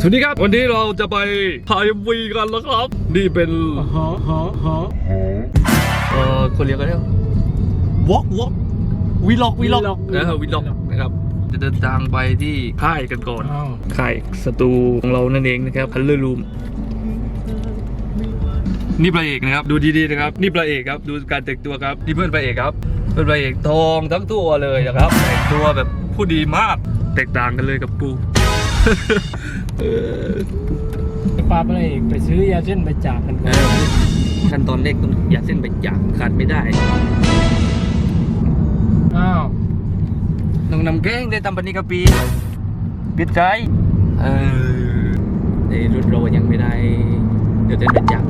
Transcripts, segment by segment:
สวัสดีครับ วันนี้เราจะไปถ่ายวีกันแล้วครับ นี่เป็นฮะฮะฮะเอ่อคนเรียกกันเรียกวอล์กวอล์กวีล็อกวีล็อกนะฮะวีล็อกนะครับจะเดินทางไปที่ค่ายกันก่อนอ้าวค่ายสตูของเรานั่นเองนะครับพันเลอร์รูมนี่พระเอกนะครับ ดูดีๆนะครับ นี่พระเอกครับ ดูการแต่งตัวครับ นี่เพื่อนพระเอกครับ เพื่อนพระเอกทองทั้งตัวเลยนะครับแต่งตัวแบบผู้ดีมากแตกต่างกันเลยกับกู เออป้าไปเลยไปซื้อยาเส้นไปจากกันก่อนขั้นตอนแรกต้องอย่าเส้นไปจากขาดไม่ได้ อ้าวต้องนำแกงได้ตำปนิกะปีปิดใจเออในรุ่นเรายังไม่ได้ เดี๋ยวเส้นไปจาก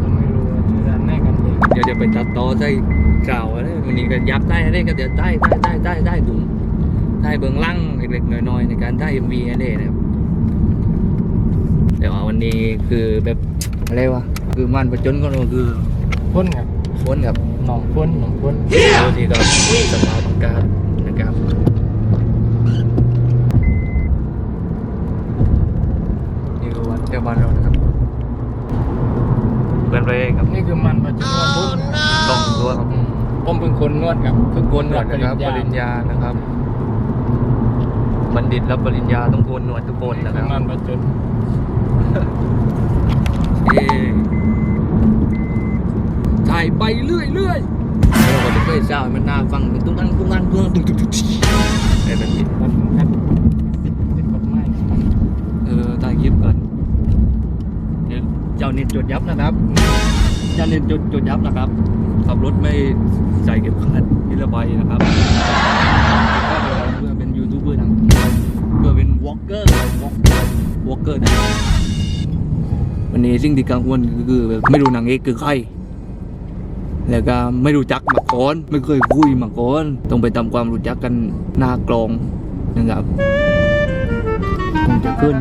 ก็ไม่รู้ว่าจะดันแน่กันเองเดี๋ยวเดี๋ยวไปตัดต่อใส่กล่าวอะไรวันนี้ก็ยับได้อะไรก็เดี๋ยวได้ได้ได้ได้ได้ถุงได้เบื้องหล่างเล็กๆน้อยๆในการได้เอ็มวีอะไรนะครับ แต่ว่าวันนี้คือแบบอะไรวะคือมันประจนก็คือพ่นครับฝนกับหนองพ่นหนองพ่นตัวนี้ก็สภาพอากาศนะครับนี่คือวัดเจ้าบ้านเรานะครับเพื่อนไปเองครับนี่คือมันปัจจุบันพุ่นต้องตัวครับอืมผมเป็นคนนวดครับทุกคนหนวดนะครับปริญญานะครับ บัณฑิตรับปริญญาต้องโกนหนวดทุกคนนะคคืรัอบมันปัจจุบัน เอถ่ายไปเรื่อยเรื่อยเราก็จะเคยเศร้าให้มันน่าฟังมันตุ้งตั้งตุ้งตั้งตุ้งตั้งตุ้งตุ้งตุ้งไอ้แบบนี้มันครับปิดปิดกยเออถ่ายคลิปก่อนเดี๋ยวเจ้าเน็ตจดยับนะครับเจ้าเน็ตจดจดยับนะครับ ขับรถไม่ใส่เก็บขัดนิรภัยนะครับ วอลเกอร์นะวันนี้สิ่งที่กังวลก็คือแบบไม่รู้นางเอกคือใครแล้วก็ไม่รู้จักมาก่อนไม่เคยคุยมาก่อนต้องไปทำความรู้จักกันหน้ากลองนะครับคงจะขึ้น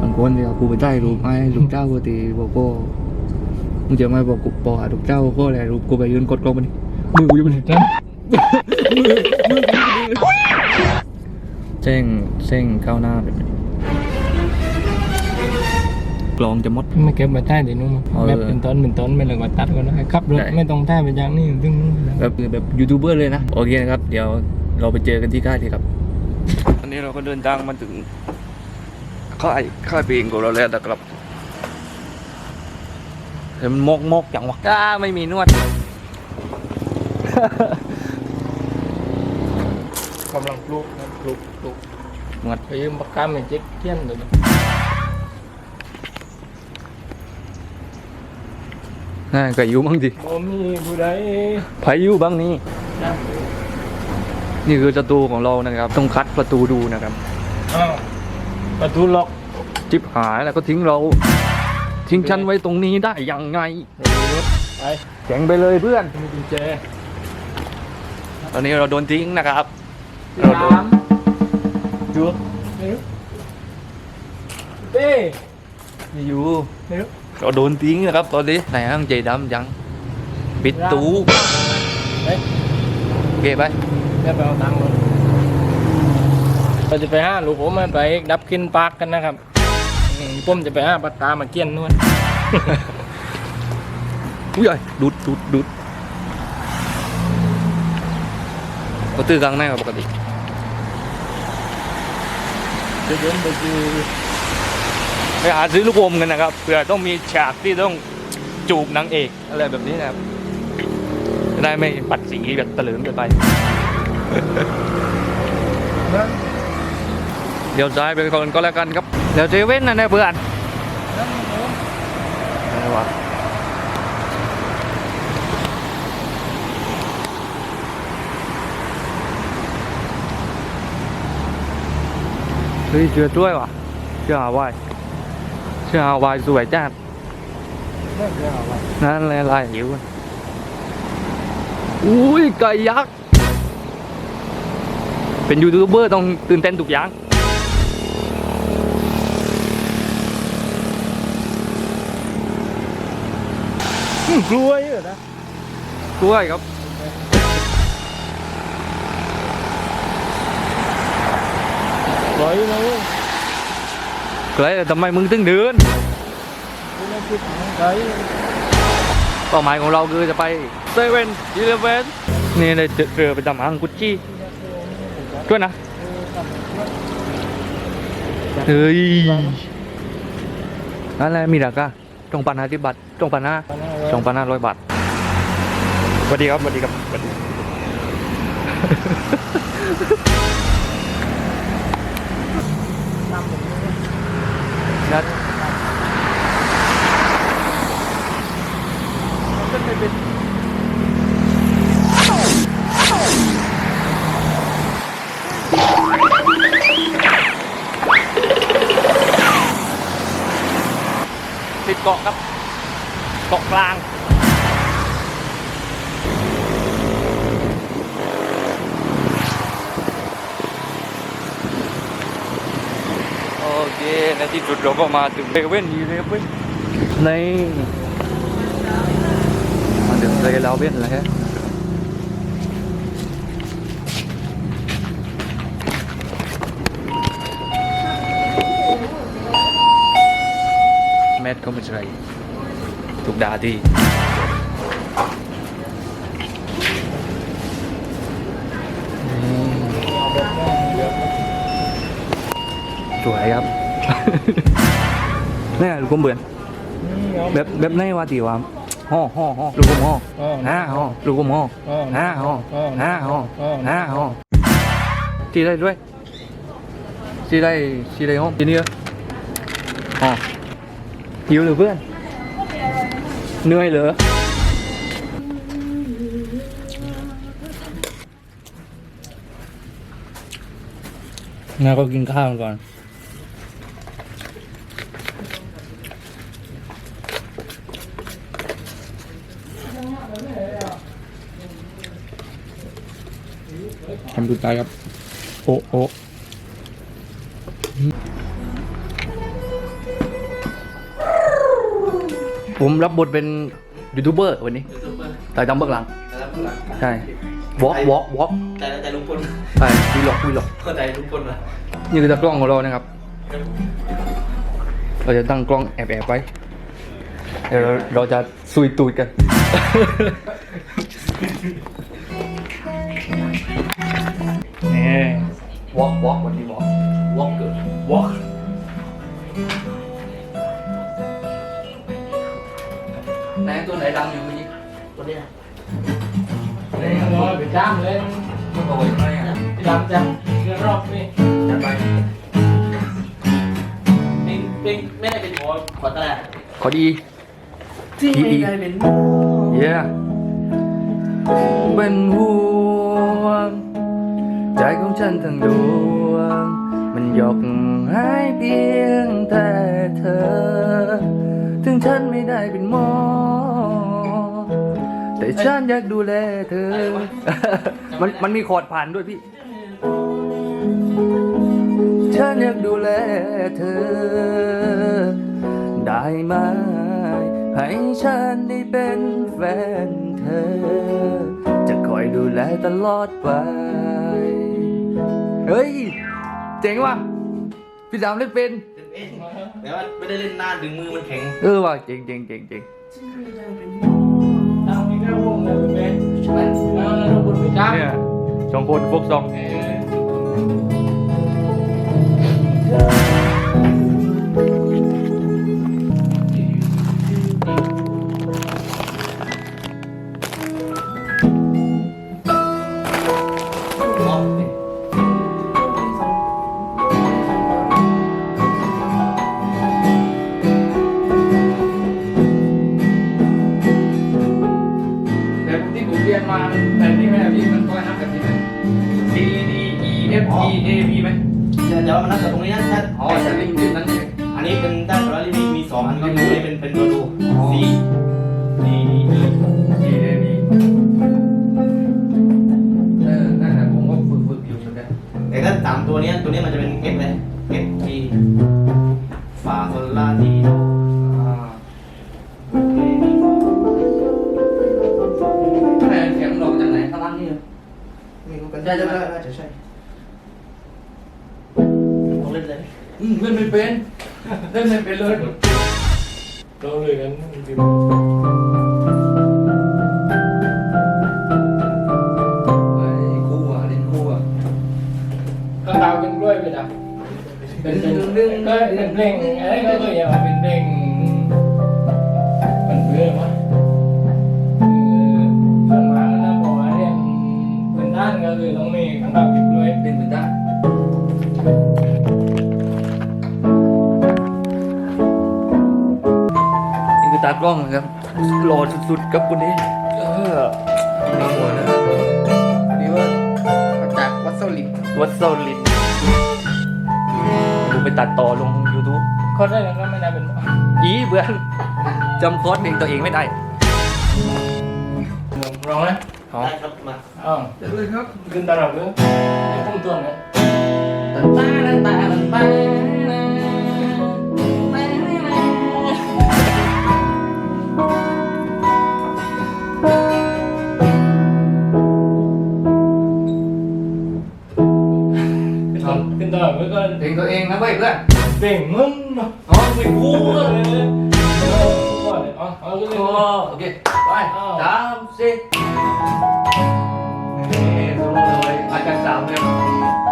บางคนเนี่ยกูไปได้รูปให้ลูกเจ้ากูตีบอกก็มึงจะไมาบอกกูปอหาลูกเจ้าก็อะไรรูปกูไปยืนกดกล้องมันมือกูยังไม่ถึงจ้า เส้งเส้งเข้าหน้าแบบนี้กลองจะหมด ไม่เก็บมาใต้เดี๋ยวนู้นเออแบบเป็นต้นเป็นต้นไม่เลยว่าตัดก็ได้ขับรถได้ไม่ต้องใต้ไปอย่างนี้ถึงนู้นแล้วแบบแบบยูทูบเบอร์เลยนะ โอเคนะครับ เดี๋ยวเราไปเจอกันที่ค่ายเลยครับอันนี้เราก็เดินทางมาถึงค่ายค่ายเพลงของเราแล้วนะครับแต่มันมกมกจังวะก้าไม่มีนวดกำลังปลูกครับป ลูกปลูกนวดไปยืมปากกาไม่เจ๊กเทียนเลยน่าก็อยู่บ้างดิบ่มีผู้ใดไผอยู่บ้างนี่นะนี่คือประตูของเรานะครับ ต้องคัดประตูดูนะครับ อ้าวประตูล็อกจิบหายแล้วก็ทิ้งเรา ทิ้งฉันไว้ตรงนี้ได้ยังไงไรถไปแข็งไปเลยเพื่อน มีกุญแจตอนนี้เราโดนทิ้งนะครับ เราโดน ดูเร็วเต้อยู่เร็วเราโดนทิ้งนะครับตอนนี้ไหนห้างใจดำยังปิดตูเฮ้ยโอเคไปแม่ไปเอาตังค์รถเราจะไปห้าลูกผมมาไปดับกินปากกันนะครับอืมผมจะไปห้าปากกามาเกี้ยนนวดอุ้ยไอ้ดูดดูดดูดเขาตื้อกลางในกว่าปกติ จะเดินไปคือไปหาซื้อลูกอมกันนะครับเผื่อต้องมีฉากที่ต้องจูบนางเอกอะไรแบบนี้นะครับจะได้ไม่ปัดสีแบบตะลึงเกินไปเดี๋ยวซ้ายไปก่อนก็แล้วกันครับ เดี๋ยวเซเว่นนะเนี่ยเพื่อนอะไรวะ เฮ้ยเชื่อช่วยวะเชื่อฮาวายเชื่อฮาวายสวยจัดไม่เชื่อเอาไว้นั่นแหละลายหิวอะอุ้ยไก่ยักษ์เป็นยูทูบเบอร์ต้องตื่นเต้นทุกอย่างอืมกลัวเยอะนะกล้วยครับ ปล่อยมาเลยไกลแต่ทำไมมึงถึงเดินไม่ได้คิดไกลเป้าหมายของเราคือจะไปเซเว่นอีเลฟเว่นนี่เลยเรือไปตามหางกุชชี่ด้วยนะเฮ้ยนั่นแหละมีราคาตรงปันห้าที่บัตรตรงปันห้าตรงปันห้าร้อยบาทสวัสดีครับสวัสดีครับ ติดเกาะครับเกาะกลางโอเคในที่สุดเราก็มาถึงเซเว่นอีเลฟเว่นใน ถึงเซเว่นแล้วฮะแมทก็ไม่ใช่ถูกด่าที่สวยครับ นี่ลูกกลมเบือนแบบแบบในว่าตีว่า ห่อห่อห่อลูกกลมห่อหน้าห่อลูกกลมห่อหน้าห่อหน้าห่อหน้าห่อตีได้ด้วยตีได้ตีได้ห้องตีนี่เหรอห่อหิวหรือเพื่อนเหนื่อยเหรองั้นก็กินข้าวก่อน ทำดูตายครับ โอ้โอ้ผมรับบทเป็นยูทูบเบอร์วันนี้ถ่ายทำเบื้องหลัง ใช่วอล์กวอล์กวอล์กแต่แต่ลุงพลใช่วีล็อกวีล็อกเข้าใจลุงพลมานี่คือตากล้องของเรานะครับ เราจะตั้งกล้องแอบแอบๆไว้เดี๋ยวเราเราจะซุยตูดกัน วอล์กวอล์กวันนี้วอล์กวอล์กเกิดวอล์กไหนตัวไหนดังอยู่เมื่อกี้ตัวเนี้ยไหนรอไปจ้างเลยมันโอ้ยไหมอะจับจับเรื่องรอบนี่จัดไปเป็นเป็นไม่ได้เป็นหมอขอตลาดขอดีที่อีอีไม่ได้เป็นหมอเย้เป็นห่วง ใจของฉันทั้งดวง มันยกให้เพียงแต่เธอ ถึงฉันไม่ได้เป็นหมอ แต่ฉันอยากดูแลเธอ มันมันมีคอร์ดผ่านด้วยพี่ ฉันอยากดูแลเธอ ได้ไหมให้ฉันได้เป็นแฟนเธอ จะคอยดูแลตลอดไป เฮ้ย เจ๋งว่ะ พี่สามเล่นเป็นเป็นเองแต่ว่าไม่ได้เล่นนานถึงมือมันแข็งเออว่ะ เจ๋งเจ๋งเจ๋งเจ๋งเอามีแค่วงเลยเป็นแล้วเราบนไปจ้างเนี่ยสองคนพวกสองเตัวเนี้ยตัวเนี้ยมันจะเป็น F เลย F G ฟาโซลาทีโดอ่าแม่เสียงหลอกจากไหนข้างล่างนี่เหรอไม่รู้กันใช่ใช่ใช่ใช่เป็นเลยอืมเล่นไม่เป็น เล่นไม่เป็นเลยากล้องนะครับหล่อสุดๆครับคนนี้เออมีหัวนะนี่ว่ามาจากวัดเซาหลินวัดโซลินดูไปตัดต่อลง YouTube เขาได้แล้วก็ไม่ได้เป็นอีเบื่อนจำคอร์สเพลงตัวเองไม่ได้ร้องไหมได้ครับมาอ๋อเดี๋ยวเลยครับขึ้นตลอดเลยให้พุ่มตัวนะตาตาตาตาขึ้น งตัวเองนะเว้ยเพื่อนเบ่งมึงเนาะอ๋อไม่กูเลเออยเอาเอาขึ้นเลยโอเคไปสามสี่นี่สมเลยอาจารย์สามเลย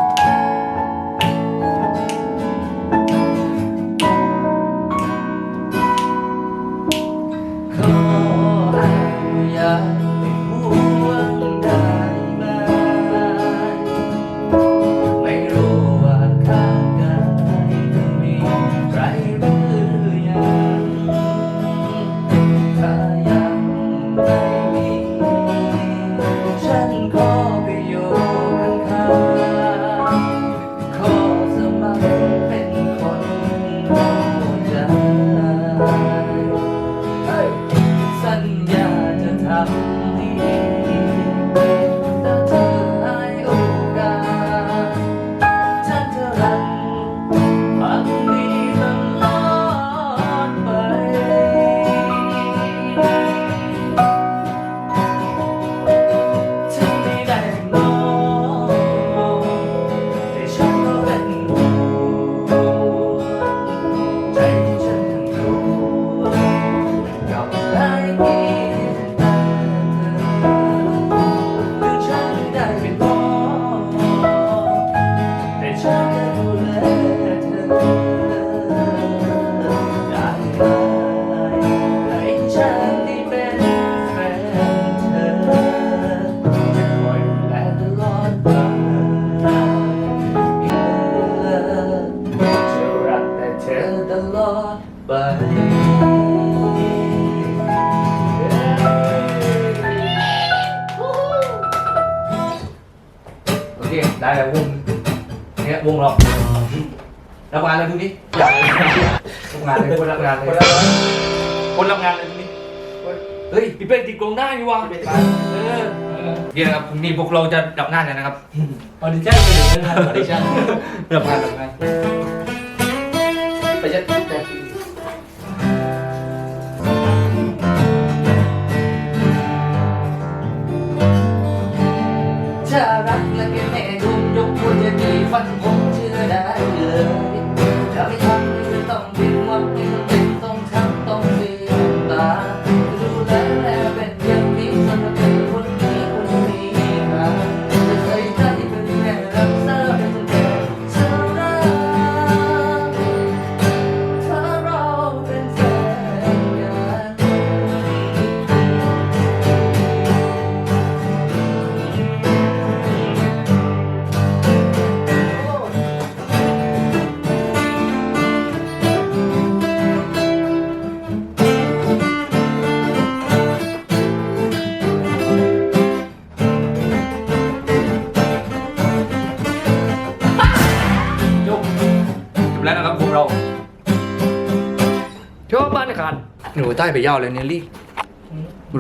ฮ้ยพี่เป้ติดกรงได้นี่วะเออเดี๋ยวนะครับพรุ่งนี้พวกเราจะรับงานกันนะครับออดิชั่นไปเลยนะออดิชั่นรับงานรับงานไปจะแต่จะรักและเป็นแม่ทุกยกควรจะดีฟันผม แล้วนะครับพวกเราชอบบ้านขาดหนูใต้ไปยาวเลยเนี่ยลี่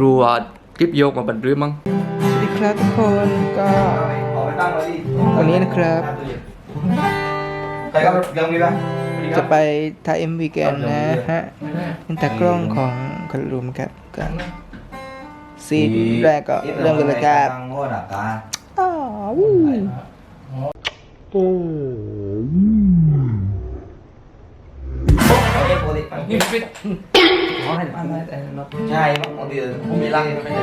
รู้ว่าคลิปโยกมาบันรื้อมั้งสวัสดีครับทุกคนก็ออกไปตั้งเลยดิวันนี้นะครับ ใครครับยังมีปะจะไปถ่ายเอ็มวีกันนะฮะเป็นตากล้องของคนรุมครับกันซีนแรกก็เริ่มกันเลยครับงดอะ กาอ้าวนี่ปิดอ๋อให้บ้านได้แต่รถใช่บางทีผมมีรักไม่ได้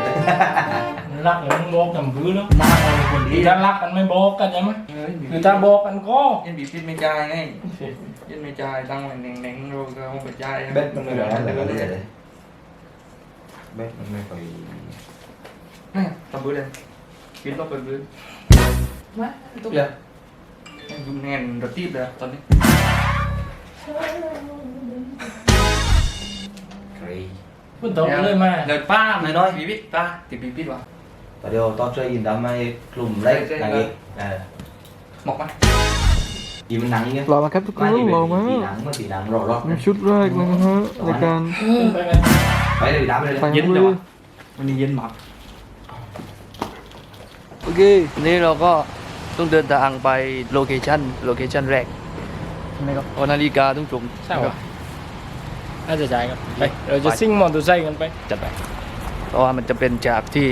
รักเลยมึงบอกจำพื้นเนาะมาเอาคนดีที่ถ้ารักกันไม่บอกกันใช่ไหมเฮ้ยคือถ้าบอกกันก็ยันบีปิดไม่จ่ายไงยันไม่จ่ายตั้งไว้เน่งๆเราก็เอาไปจ่ายเบ็ดมันไม่ได้เลยเบ็ดมันไม่ค่อยนี่ทำบื้อเลยปิดรอบเปิดบื้อมาตุ๊กเดียวดูแน่นระตีบเลยตอนนี้ใคร พูดตรงเลยมา เดินป้าหน่อยน้อยบีปิดป้าติดบีปิดวะแต่เดี๋ยวต้องช่วยยินดำให้กลุ่มเล็กนางเอกเออหมอกมายิมหนังอย่างเงี้ยรอมาครับทุกคนไม่รอมาสีหนังเมื่อสีหนังรอรอบมีชุดแรกเลยนะฮะในการไปไหมไปเลยดำเลยไฟเย็นมืจังอวะวันนี้เย็นมากโอเคนี่เราก็ต้องเดินทางไปโลเคชั่นโลเคชั่นแรก ใช่ไหมครับเอานาฬิกาต้องจุ่มใช่ปะน่าจะใช่ครับไปเราจะซิ่งมอเตอร์ไซค์กันไปจัดไปเพราะว่ามันจะเป็นจากที่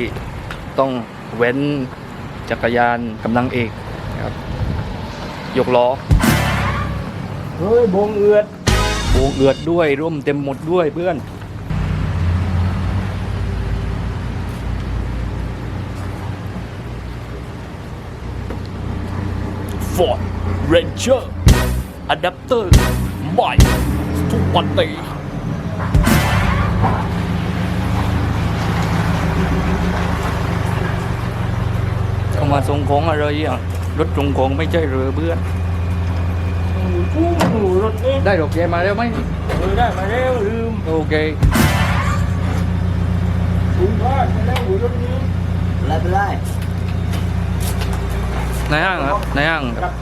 ต้องเว้นจักรยานกำลังเอกนะครับยกล้อเฮ้ยบงเอือดโบกเอือดด้วยร่มเต็มหมดด้วยเพื่อน Ford Ranger Adapter ใหม่ทุกวันตีเข้ามาส่งของอะไรอะ รถส่งของไม่ใช่เรือเพื่อนกู้หนูรถนี่ได้ดอกแกมาแล้วไหมเออได้มาแล้วลืมโอเคลืมว่ามาแล้วหนูรถนี้ไล่ไปไล่ในห้างครับในห้างกคลัรับ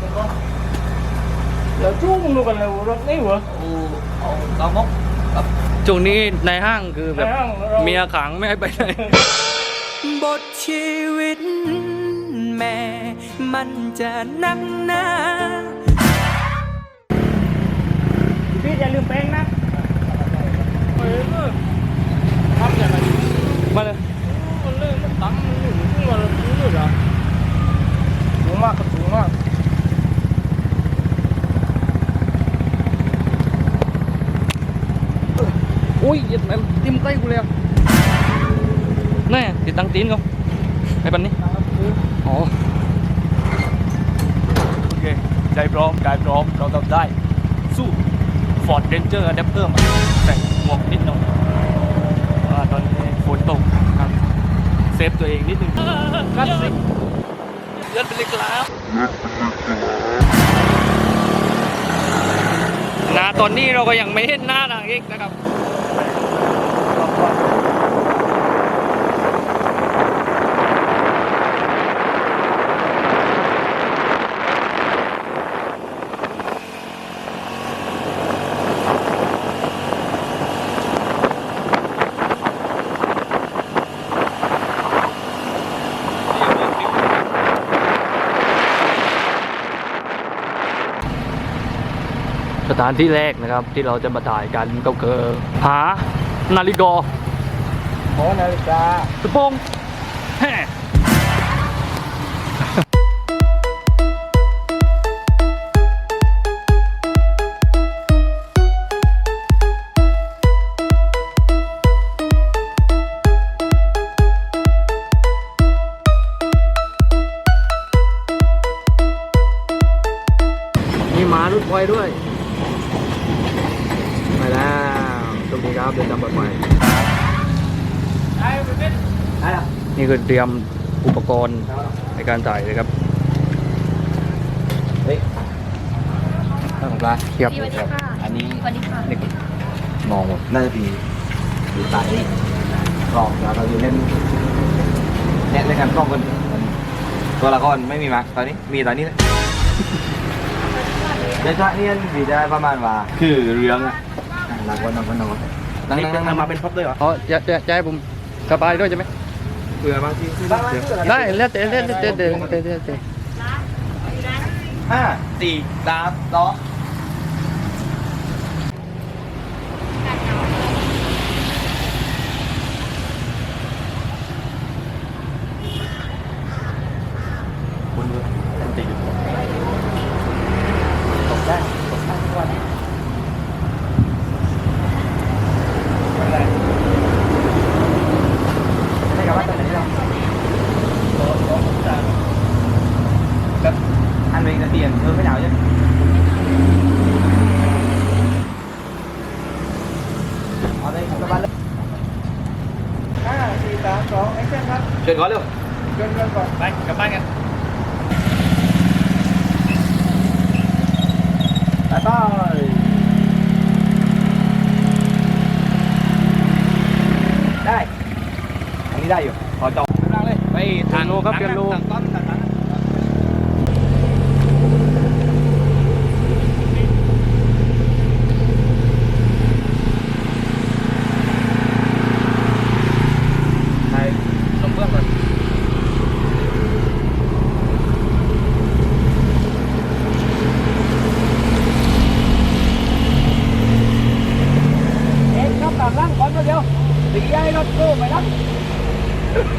บกันก็เราจู้มึงกันเลยรถนี่เหรอเอากระมกช่วงนี้ในห้างคือแบบเมียขังไม่ให้ไปไหนบทชีวิตแม่มันจะนักหนาพี่อย่าลืมแป้งนะทำอย่างไรมาเลยมันเล่นมันตั้งมันอยู่ที่มันรู้เหรอสูงมากก็สูงมาก ยเหยียดแม่งทิ่มใต้กูเลยอะแน่ติดตั้งตีนเขาไอ้ปันนี้อ๋อโอเคใจพร้อมกายพร้อมเราทำได้ สู้ Ford Ranger Adapter มาแต่งหมวกนิดหน่อยเพราะว่าตอนนี้ฝนตกครับเซฟตัวเองนิดนึงกัดสิเลื่อนไปเลยครับนาตอนนี้เราก็ยังไม่เห็นหน้านางเอกนะครับ สถานที่แรกนะครับที่เราจะมาถ่ายกันก็คือหานาฬิกาหอนาฬิกาสปงแตรียมอุปกรณ์ในการถ่ายเลยครับเฮ้ยข้างปลาเทียบสวัสดีค่ะอันนี้สวัสดีค่ะนี่มองหมดน่าจะมีอยู่ใต้นี้กล้องแล้วเราอยู่เล่นเล่นเล่นกันกล้องคนตัวละครไม่มีมาตอนนี้มีตอนนี้เลยเดี๋ยวจะเนี่ยมีได้ประมาณว่า คือเรื่องอะหนักวันนักวันนักวันนั่งนั่งนั่งมาเป็นพ็อปด้วยเหรออ๋อจะจะจะให้ผมสบายด้วยใช่ไหม เผื่อบางทีได้แล้วแต่แล้วแต่เดี๋ยวเดี๋ยวเดี๋ยวเดี๋ยวห้าสี่สามสองคุณดูติดอยู่ตกได้ตกได้ทุกวัน เอาเลยกลับบ้านเลย ห้าสี่สามสองแอค ชั่นค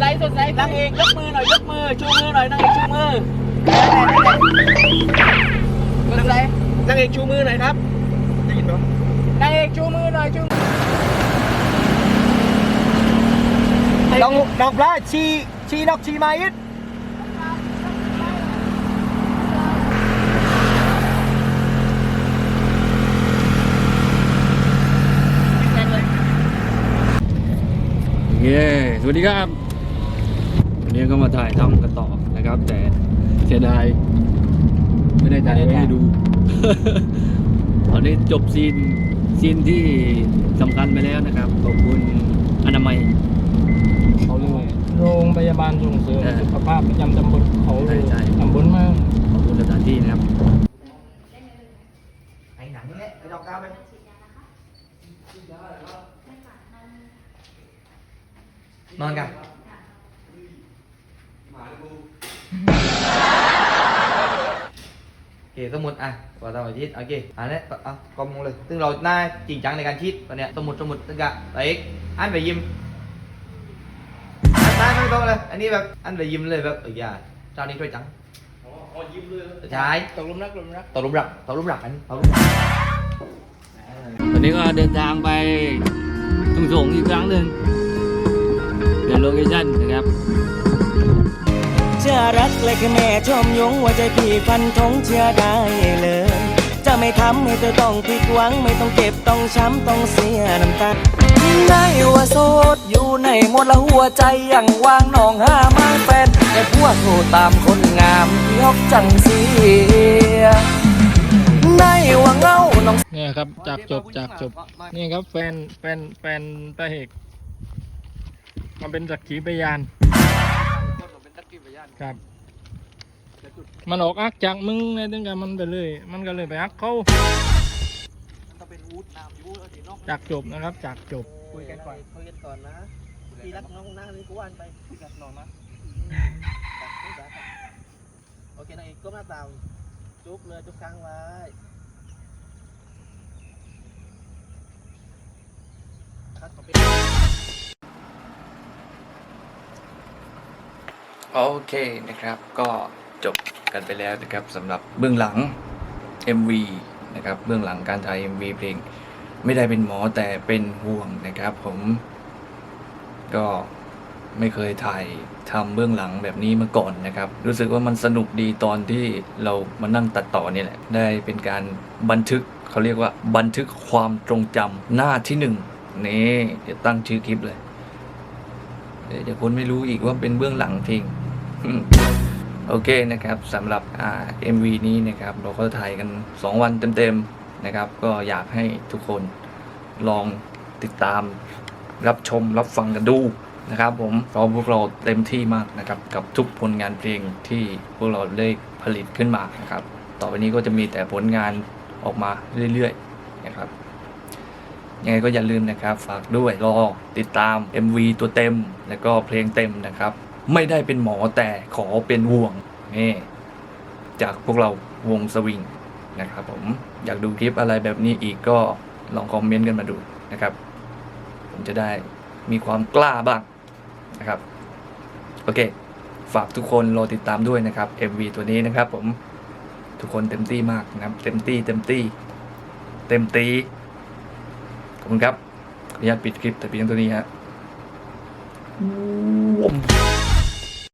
ใสสดใสนางเอกยกมือหน่อยยกมือชูมือหน่อยนางเอกชูมือสดใสนางเอกชูมือหน่อยครับได้ยินปะนางเอกชูมือหน่อยชูมือน้องน้องปลาชีชีนอกชีมาอิดเย้สวัสดีครับ วันนี้ก็มาถ่ายทำกันต่อนะครับ แต่เสียดายไม่ได้ถ่ายให้ดู ตอนนี้จบซีนซีนที่สำคัญไปแล้วนะครับ ขอบคุณอนามัยเขาเรียกว่าโรงพยาบาลส่งเสริมเออสุขภาพประจำตำบลเขาใช่ใช่ตำบลมากขอบคุณสถานที่นะครับไอ้หนังนี่แหละไปดอกกาวไปนอนกัน คสมมติอะว่าเราชีดโอเคอันนี้อะกลมเลย ซึ่งเราหน้าจริงจังในการชีดตอนเนี้ยสมมติสมมติตึงกะไปอีกอันไปยิ้มอันตายไม่ต้องเลย อันนี้แบบอันไปยิ้มเลยแบบเอออย่าเจ้านี้ช่วยจังใช่ตกลุมรักลุมรักตกหลุมรักตกหลุมรักอันตกหลุมรักวันนี้ก็เดินทางไปทุ่งสงอีกครั้งหนึ่งเดินโลเคชั่นนะครับเชื่อรักและแม่ชมยงว่าใจพี่ฟันธงเชื่อได้เลย จะไม่ทำให้เธอต้องผิดหวัง ไม่ต้องเจ็บต้องช้ำต้องเสียน้ำตาได้ว่าโสดอยู่ในมดละหัวใจอยังว่างน้องหามาแฟนแต่พวกโง่ตามคนงามที่ฮอกจังเสียได้ว่าเงาน้องเนี่ยครับจากจบจากจบ นี่ครับแฟนแฟนแฟนตาเหกมาเป็นสักขีพยาน ครับ มันออกอักจากมึงในตึงกันมันไปเลย มันก็เลยไปอักเขาจากจบนะครับ จากจบ คุยกันก่อนคุยกันก่อนนะพี่รักน้องนะนี่กูว่านไปคุยกันน้องนะโอเคนางเอกก้มหน้าตาจุ๊บเลยจุ๊บค้างไว้คัดขอเป็น โอเคนะครับ ก็จบกันไปแล้วนะครับสำหรับเบื้องหลัง MV นะครับเบื้องหลังการถ่าย MV เพลง ไม่ได้เป็นหมอแต่เป็นห่วงนะครับ ผม ก็ไม่เคยถ่ายทำเบื้องหลังแบบนี้มาก่อนนะครับ รู้สึกว่ามันสนุกดีตอนที่เรามานั่งตัดต่อนี่แหละ ได้เป็นการบันทึกเขาเรียกว่าบันทึกความทรงจำหน้าที่หนึ่งนี่เดี๋ยวตั้งชื่อคลิปเลย เดี๋ยวคนไม่รู้อีกว่าเป็นเบื้องหลังเพลง โอเคนะครับสำหรับอ่า MV นี้นะครับ เราก็ถ่ายกัน 2 วันเต็มๆนะครับ ก็อยากให้ทุกคนลองติดตามรับชมรับฟังกันดูนะครับผมเพราะพวกเราเต็มที่มากนะครับ กับทุกผลงานเพลงที่พวกเราได้ผลิตขึ้นมานะครับ ต่อไปนี้ก็จะมีแต่ผลงานออกมาเรื่อยๆนะครับยังไงก็อย่าลืมนะครับ ฝากด้วยรอติดตาม MV ตัวเต็ม แล้วก็เพลงเต็มนะครับ ไม่ได้เป็นหมอแต่ขอเป็นห่วงนี่จากพวกเราวงสวิงนะครับผมอยากดูคลิปอะไรแบบนี้อีกก็ลองคอมเมนต์กันมาดูนะครับ ผมจะได้มีความกล้าบ้างนะครับ โอเค ฝากทุกคนรอติดตามด้วยนะครับ MV ตัวนี้นะครับ ผมทุกคนเต็มที่มากนะครับ เต็มที่เต็มที่เต็มตีขอบคุณครับขออนุญาตปิดคลิปแต่เพียงตัวนี้ฮะ